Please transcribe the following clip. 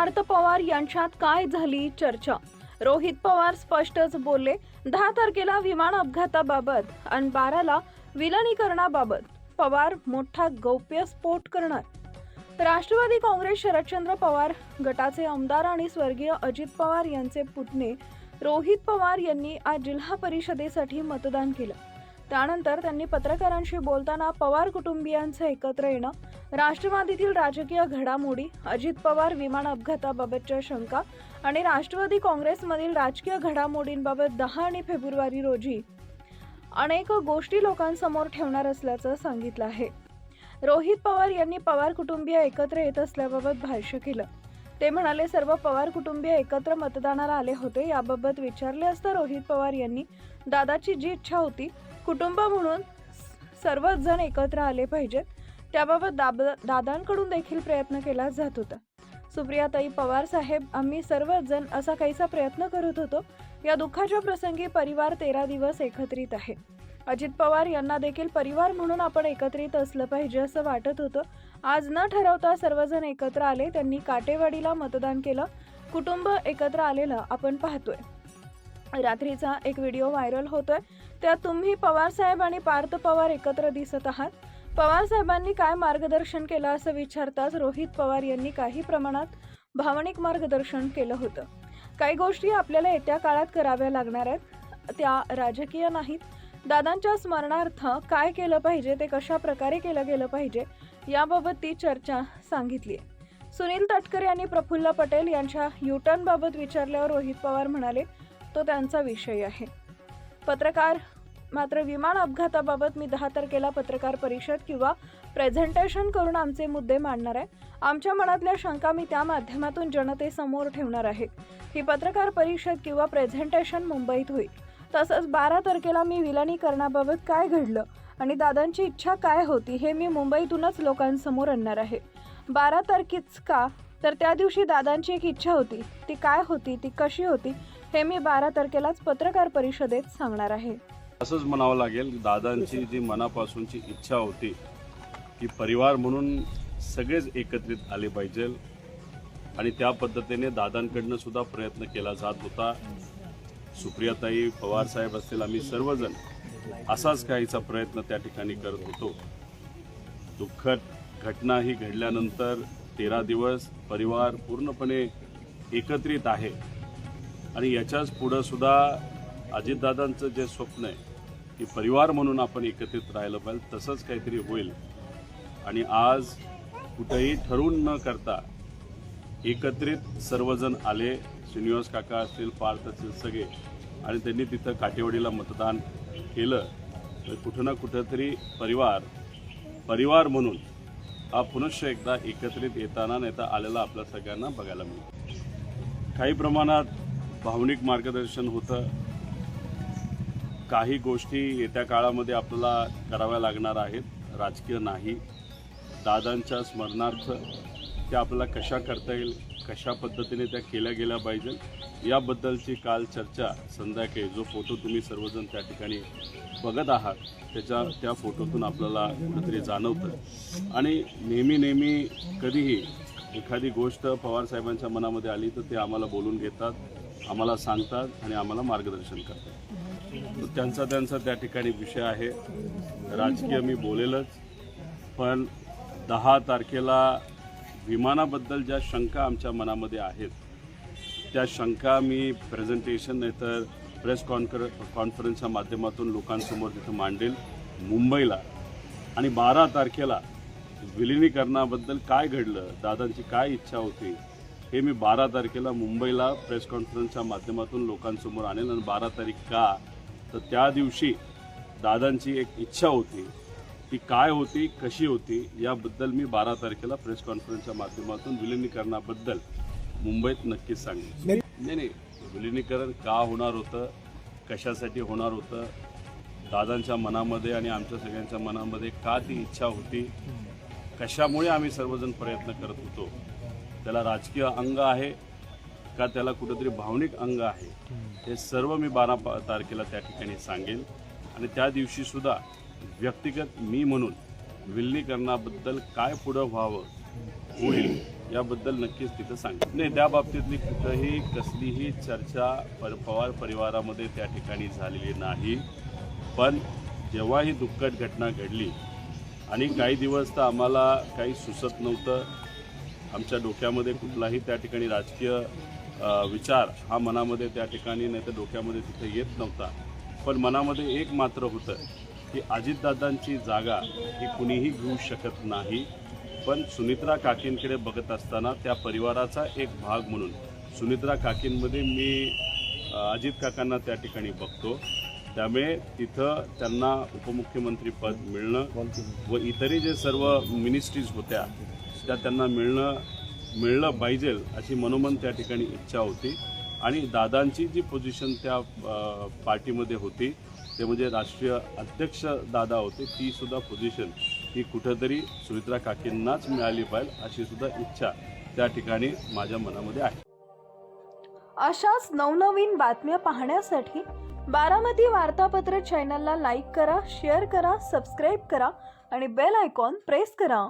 पार्थ पवार यांच्यात काय झाली चर्चा? रोहित पवार स्पष्टच बोलले दहा तारखेला विमान अपघाताबाबत आणि बाराला विलनीकरणाबाबत पवार मोठा गौप्यस्फोट करणार. राष्ट्रवादी काँग्रेस शरदचंद्र पवार गटाचे आमदार आणि स्वर्गीय अजित पवार यांचे पुतणे रोहित पवार यांनी आज जिल्हा परिषदेसाठी मतदान केलं. त्यानंतर त्यांनी पत्रकारांशी बोलताना पवार कुटुंबियांचं एकत्र येणं राष्ट्रवादीतील राजकीय घडामोडी अजित पवार विमान अपघाताबाबतच्या शंका आणि राष्ट्रवादी काँग्रेसमधील राजकीय घडामोडींबाबत दहा आणि फेब्रुवारी रोजी अनेक गोष्टी लोकांसमोर ठेवणार असल्याचं सांगितलं आहे. रोहित पवार यांनी पवार कुटुंबीय एकत्र येत असल्याबाबत भाष्य केलं. ते म्हणाले सर्व पवार कुटुंबीय एकत्र मतदानाला आले होते याबाबत विचारले असता रोहित पवार यांनी दादाची जी इच्छा होती कुटुंब म्हणून सर्वच जण एकत्र आले पाहिजेत. त्याबाबत दाब दादांकडून देखील प्रयत्न केला जात होता. सुप्रियाताई पवार साहेब आम्ही सर्वच जण असा काहीसा प्रयत्न करत होतो. या दुःखाच्या प्रसंगी परिवार तेरा दिवस एकत्रित आहे. अजित पवार यांना देखील परिवार म्हणून आपण एकत्रित असलं पाहिजे असं वाटत होतं. आज न ठरवता सर्वजण एकत्र आले त्यांनी काटेवाडीला मतदान केलं. कुटुंब एकत्र आलेलं आपण पाहतोय. रात्रीचा एक व्हिडिओ व्हायरल होतोय. त्यात तुम्ही पवार साहेब आणि पार्थ पवार एकत्र दिसत आहात. पवार साहेबांनी काय मार्गदर्शन केलं असं विचारताच रोहित पवार यांनी काही प्रमाणात भावनिक मार्गदर्शन केलं होतं. काही गोष्टी आपल्याला येत्या काळात कराव्या लागणार आहेत त्या राजकीय नाहीत. दादांच्या स्मरणार्थ काय केलं पाहिजे ते कशा प्रकारे केलं गेलं पाहिजे याबाबत ती चर्चा सांगितली सुनील तटकरे यांनी प्रफुल्ल पटेल यांच्या युटर्नबाबत विचारल्यावर रोहित पवार म्हणाले तो त्यांचा विषय आहे. पत्रकार मात्र विमान अपघाताबाबत मी दहा तारखेला पत्रकार परिषद किंवा प्रेझेंटेशन करून आमचे मुद्दे मांडणार आहे. आमच्या मनातल्या शंका मी त्या माध्यमातून जनतेसमोर ठेवणार आहे. ही पत्रकार परिषद किंवा प्रेझेंटेशन मुंबईत होईल. तसंच बारा तारखेला मी विलनीकरणाबाबत काय घडलं आणि दादांची इच्छा काय होती हे मी मुंबईतूनच लोकांसमोर आणणार आहे. बारा तारखेच का? तर त्या दिवशी दादांची एक इच्छा होती. ती काय होती? ती कशी होती? हे मी बारा तारखेलाच पत्रकार परिषदेत सांगणार आहे. असंच म्हणावं लागेल दादांची जी मनापासूनची इच्छा होती की परिवार म्हणून सगळेच एकत्रित आले पाहिजे. आणि त्या पद्धतीने दादांकडनं सुद्धा प्रयत्न केला जात होता. सुप्रियाताई पवार साहेब असतील आम्ही सर्वजण असाच काहीचा प्रयत्न त्या ठिकाणी करत होतो. दुःखद घटना ही घडल्यानंतर तेरा दिवस परिवार पूर्णपणे एकत्रित आहे. आणि याच्याच पुढं सुद्धा अजितदादांचं जे स्वप्न आहे की परिवार म्हणून आपण एकत्रित राहिलं पाहिजे तसंच काहीतरी होईल. आणि आज कुठंही ठरवून न करता एकत्रित सर्वजण आले श्रीनिवास काका असतील पार्थ असतील सगळे आणि त्यांनी तिथं काटेवाडीला मतदान केलं तर कुठं ना कुठंतरी परिवार परिवार म्हणून हा पुनश्च एकदा एकत्रित येताना नेता आलेला आपल्या सगळ्यांना बघायला मिळतो काही प्रमाणात भावनिक मार्गदर्शन होतं. काही गोष्टी येत्या काळामध्ये आपल्याला कराव्या लागणार आहेत. राजकीय नाही. दादांच्या स्मरणार्थ त्या आपल्याला कशा करता येईल कशा पद्धतीने त्या केल्या गेल्या पाहिजे याबद्दलची काल चर्चा संध्याकाळी जो फोटो तुम्ही सर्वजण त्या ठिकाणी बघत आहात त्याच्या त्या फोटोतून आपल्याला कुठेतरी जाणवतं. आणि नेहमी नेहमी कधीही एखादी गोष्ट पवारसाहेबांच्या मनामध्ये आली तर ते आम्हाला बोलून घेतात आम्हाला सांगतात आणि आम्हाला मार्गदर्शन करतात. त्यांचा त्यांचा त्या ठिकाणी विषय आहे. राजकीय मी बोलेलच. पण दहा तारखेला विमानाबद्दल ज्या शंका आमच्या मनामध्ये आहेत त्या शंका मी प्रेझेंटेशन नाही तर प्रेस कॉन्फर कॉन्फरन्सच्या माध्यमातून लोकांसमोर तिथं मांडेल मुंबईला. आणि बारा तारखेला विलिनीकरणाबद्दल काय घडलं दादांची काय इच्छा होती हे मी बारा तारखेला मुंबईला प्रेस कॉन्फरन्सच्या माध्यमातून लोकांसमोर आणेल. आणि बारा तारीख का तर त्या दिवशी दादांची एक इच्छा होती ती काय होती कशी होती याबद्दल मी बारा तारखेला प्रेस कॉन्फरन्सच्या माध्यमातून विलिनीकरणाबद्दल मुंबईत नक्कीच सांगेन. नाही नाही विलिनीकरण का होणार होतं कशासाठी होणार होतं दादांच्या मनामध्ये आणि आमच्या सगळ्यांच्या मनामध्ये का ती इच्छा होती कशामुळे आम्ही सर्वजण प्रयत्न करत होतो त्याला राजकीय अंग आहे. का त्याला कुठंतरी भावनिक अंग आहे हे सर्व मी बारा तारखेला त्या ठिकाणी सांगेन. आणि त्या दिवशीसुद्धा व्यक्तिगत मी म्हणून विल्लीकरणाबद्दल काय पुढं व्हावं होईल याबद्दल नक्कीच तिथं सांगेन. नाही त्या बाबतीतली कुठंही कसलीही चर्चा पर पवार परिवारामध्ये त्या ठिकाणी झालेली नाही. पण जेव्हा ही दुःखद घटना घडली आणि काही दिवस तर आम्हाला काही सुचत नव्हतं आमच्या डोक्यामध्ये कुठलाही त्या ठिकाणी राजकीय विचार हा मनामध्ये त्या ठिकाणी नाही तर डोक्यामध्ये तिथे येत नव्हता. पण मनामध्ये एक मात्र होतं की अजितदादांची जागा ही कुणीही घेऊ शकत नाही. पण सुनित्रा काकींकडे बघत असताना त्या परिवाराचा एक भाग म्हणून सुनित्रा काकींमध्ये मी अजित काकांना त्या ठिकाणी बघतो. त्यामुळे तिथं त्यांना उपमुख्यमंत्रीपद मिळणं व इतरही जे सर्व मिनिस्ट्रीज होत्या त्या त्यांना मिळणं मिळलं पाहिजे अशी मनोमन त्या ठिकाणी इच्छा होती. आणि दादांची जी पोझिशन त्या पार्टीमध्ये होती ते म्हणजे राष्ट्रीय अध्यक्ष दादा होते तीसुद्धा पोझिशन ही कुठंतरी सुमित्रा काकींनाच मिळाली पाहिजे अशीसुद्धा इच्छा त्या ठिकाणी माझ्या मनामध्ये आहे. अशाच नवनवीन बातम्या पाहण्यासाठी बारामती वार्तापत्र चॅनलला लाईक करा शेअर करा सबस्क्राईब करा आणि बेल आयकॉन प्रेस करा.